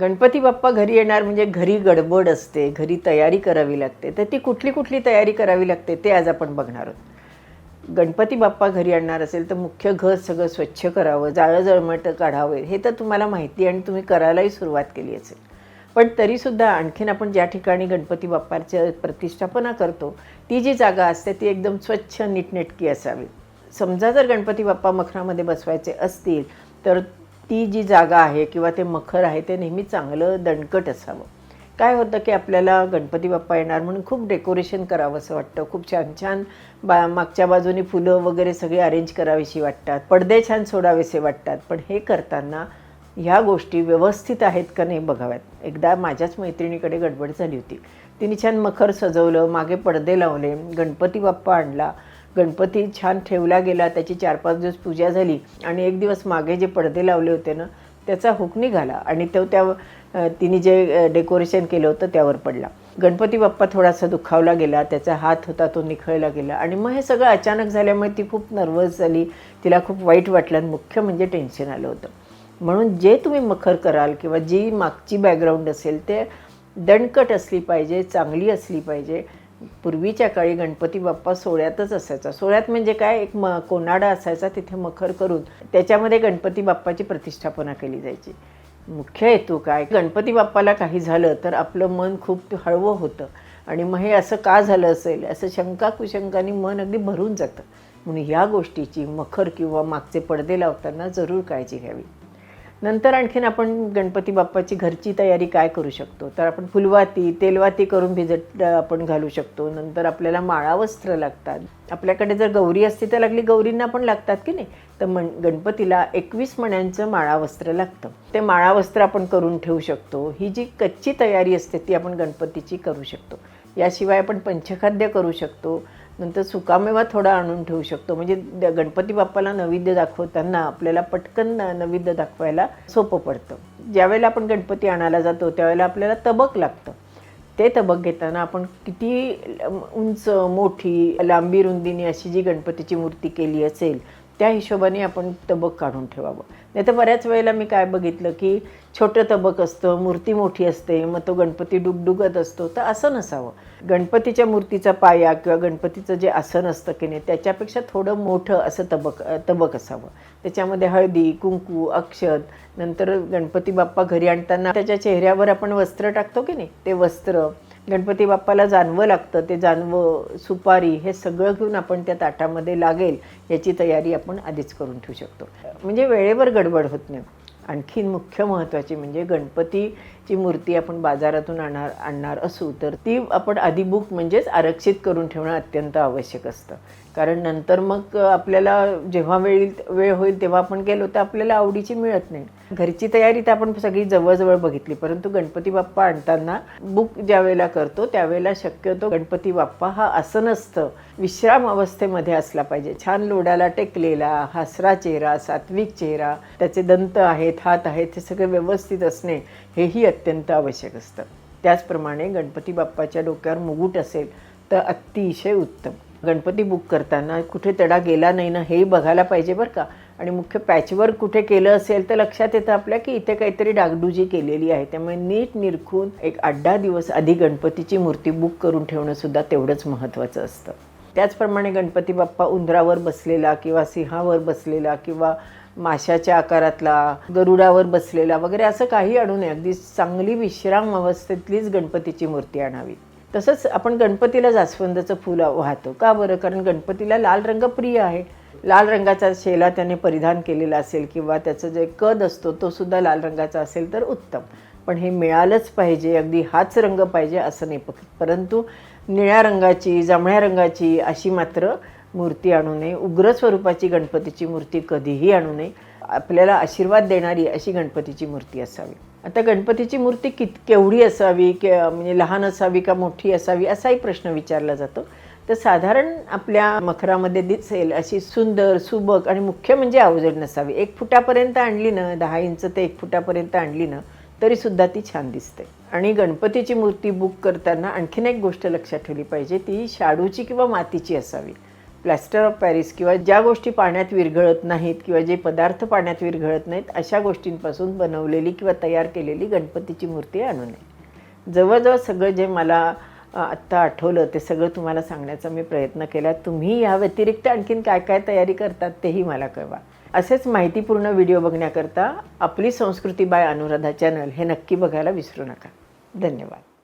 गणपती बाप्पा घरी येणार म्हणजे घरी गडबड असते घरी तयारी करावी लागते. तर ती कुठली कुठली तयारी करावी लागते ते आज आपण बघणार आहोत. गणपती बाप्पा घरी आणणार असेल तर मुख्य घर सगळं स्वच्छ करावं जाळं जळमट हे तर तुम्हाला माहिती आहे आणि तुम्ही करायलाही सुरुवात केली असेल. पण तरीसुद्धा आणखीन आपण ज्या ठिकाणी गणपती बाप्पाच्या प्रतिष्ठापना करतो ती जी जागा असते ती एकदम स्वच्छ नीटनेटकी असावी. समजा जर गणपती बाप्पा मखरामध्ये बसवायचे असतील तर ती जी जागा आहे किंवा ते मखर आहे ते नेहमी चांगलं दणकट असावं. काय होतं की आपल्याला गणपती बाप्पा येणार म्हणून खूप डेकोरेशन करावं असं वाटतं. खूप छान छान बा मागच्या बाजूने फुलं वगैरे सगळी अरेंज करावीशी वाटतात. पडदे छान सोडावेसे वाटतात. पण हे करताना ह्या गोष्टी व्यवस्थित आहेत का नाही बघाव्यात. एकदा माझ्याच मैत्रिणीकडे गडबड झाली होती. तिने छान मखर सजवलं मागे पडदे लावले गणपती बाप्पा आणला. गणपती छान ठेवला गेला त्याची चार पाच दिवस पूजा झाली आणि एक दिवस मागे जे पडदे लावले होते ना त्याचा हुक निघाला आणि तो त्या तिने जे डेकोरेशन केलं होतं त्यावर पडला. गणपती बाप्पा थोडासा दुखावला गेला त्याचा हात होता तो निखळला गेला आणि मग हे सगळं अचानक झाल्यामुळे ती खूप नर्वस झाली तिला खूप वाईट वाटलं आणि मुख्य म्हणजे टेन्शन आलं होतं. म्हणून जे तुम्ही मखर कराल किंवा जी मागची बॅकग्राऊंड असेल ते दणकट असली पाहिजे चांगली असली पाहिजे पूर्वीच्या काळी गणपती बाप्पा सोहळ्यातच असायचा. सोहळ्यात म्हणजे काय? एक म कोनाडा असायचा तिथे मखर करून त्याच्यामध्ये गणपती बाप्पाची प्रतिष्ठापना केली जायची. मुख्य हेतू काय? गणपती बाप्पाला काही झालं तर आपलं मन खूप हळवं होतं. आणि मग हे असं का झालं असेल? असं शंका कुशंकानी मन अगदी भरून जातं. म्हणून ह्या गोष्टीची मखर किंवा मागचे पडदे लावताना जरूर काळजी घ्यावी. नंतर आणखीन आपण गणपती बाप्पाची घरची तयारी काय करू शकतो? तर आपण फुलवाती तेलवाती करून भिजत आपण घालू शकतो. नंतर आपल्याला माळा वस्त्र लागतात. आपल्याकडे जर गौरी असती तर लागली गौरींना पण लागतात की नाही? तर मण गणपतीला एकवीस मण्यांचं माळा वस्त्र लागतं. ते माळा वस्त्र आपण करून ठेवू शकतो. ही जी कच्ची तयारी असते ती आपण गणपतीची करू शकतो. याशिवाय आपण पंचखाद्य करू शकतो. नंतर सुकामेवा थोडा आणून ठेवू शकतो. म्हणजे गणपती बाप्पाला नैवेद्य दाखवताना आपल्याला पटकन नैवेद्य दाखवायला सोपं पडतं. ज्यावेळेला आपण गणपती आणायला जातो त्यावेळेला आपल्याला तबक लागतं. ते तबक घेताना आपण किती उंच मोठी लांबी रुंदीने अशी जी गणपतीची मूर्ती केली असेल त्या हिशोबाने आपण तबक काढून ठेवावं. नाही तर बऱ्याच वेळेला मी काय बघितलं की छोटं तबक असतं मूर्ती मोठी असते मग तो गणपती डुगडुगत असतो तर असं नसावं. गणपतीच्या मूर्तीचा पाया किंवा गणपतीचं जे आसन असतं की नाही त्याच्यापेक्षा थोडं मोठं असं तबक तबक असावं. त्याच्यामध्ये हळदी कुंकू अक्षत नंतर गणपती बाप्पा घरी आणताना त्याच्या चेहऱ्यावर आपण वस्त्र टाकतो की नाही ते वस्त्र गणपती बाप्पाला जानवं लागतं ते जानवं सुपारी हे सगळं घेऊन आपण त्या ताटामध्ये लागेल याची तयारी आपण आधीच करून ठेवू शकतो. म्हणजे वेळेवर गडबड होत नाही. आणखीन मुख्य महत्त्वाची म्हणजे गणपतीची मूर्ती आपण बाजारातून आणणार आणणार असू तर ती आपण आधी बुक म्हणजेच आरक्षित करून ठेवणं अत्यंत आवश्यक असतं. कारण नंतर मग आपल्याला जेव्हा वेळ वेळ होईल तेव्हा आपण गेलो तर आपल्याला आवडीची मिळत नाही. घरची तयारी तर आपण सगळी जवळजवळ बघितली परंतु गणपती बाप्पा आणताना बुक ज्या वेळेला करतो त्यावेळेला शक्यतो गणपती बाप्पा हा असं नसतं विश्राम अवस्थेमध्ये असला पाहिजे. छान लोड्याला टेकलेला हसरा चेहरा सात्विक चेहरा त्याचे दंत आहेत हात आहेत हे सगळे व्यवस्थित असणे हेही अत्यंत आवश्यक असतं. त्याचप्रमाणे गणपती बाप्पाच्या डोक्यावर मुकुट असेल तर अतिशय उत्तम. गणपती बुक करताना कुठे तडा गेला नाही ना हेही बघायला पाहिजे बरं का. आणि मुख्य पॅचवर कुठे केलं असेल तर लक्षात येतं आपल्या की इथे काहीतरी डागडुजी केलेली आहे. त्यामुळे नीट निरखून एक आठ दहा दिवस आधी गणपतीची मूर्ती बुक करून ठेवणंसुद्धा तेवढंच महत्त्वाचं असतं. त्याचप्रमाणे गणपती बाप्पा उंदरावर बसलेला किंवा सिंहावर बसलेला किंवा माशाच्या आकारातला गरुडावर बसलेला वगैरे असं काही आणू नये. अगदी चांगली विश्राम अवस्थेतलीच गणपतीची मूर्ती आणावी. तसंच आपण गणपतीला जास्वंदाचं फुल वाहतो. का बरं? कारण गणपतीला लाल रंग प्रिय आहे. लाल रंगाचा शेला त्याने परिधान केलेला असेल किंवा त्याचं जे कद असतो तो सुद्धा लाल रंगाचा असेल तर उत्तम. पण हे मिळालंच पाहिजे अगदी हाच रंग पाहिजे असं नाही परंतु निळ्या रंगाची जांभळ्या रंगाची अशी मात्र मूर्ती आणू नये. उग्र स्वरूपाची गणपतीची मूर्ती कधीही आणू नये. आपल्याला आशीर्वाद देणारी अशी गणपतीची मूर्ती असावी. आता गणपतीची मूर्ती कित केवढी असावी के म्हणजे लहान असावी का मोठी असावी असाही प्रश्न विचारला जातो. तर साधारण आपल्या मखरामध्ये दिसेल अशी सुंदर सुबक आणि मुख्य म्हणजे अवजड नसावी. एक फुटापर्यंत आणली ना दहा इंच ते एक फुटापर्यंत आणली ना तरीसुद्धा ती छान दिसते. आणि गणपतीची मूर्ती बुक करताना आणखीन एक गोष्ट लक्षात ठेवली पाहिजे ती शाडूची किंवा मातीची असावी. प्लॅस्टर ऑफ पॅरिस किंवा ज्या गोष्टी पाण्यात विरघळत नाहीत किंवा जे पदार्थ पाण्यात विरघळत नाहीत अशा गोष्टींपासून बनवलेली किंवा तयार केलेली गणपतीची मूर्ती आणू नये. जवळजवळ सगळं जे मला आत्ता आठवलं ते सगळं तुम्हाला सांगण्याचा मी प्रयत्न केला. तुम्ही या व्यतिरिक्त आणखीन काय काय तयारी करतात तेही मला कळवा. असेच माहितीपूर्ण व्हिडिओ बघण्याकरता आपली संस्कृती बाय अनुराधा चॅनल हे नक्की बघायला विसरू नका. धन्यवाद.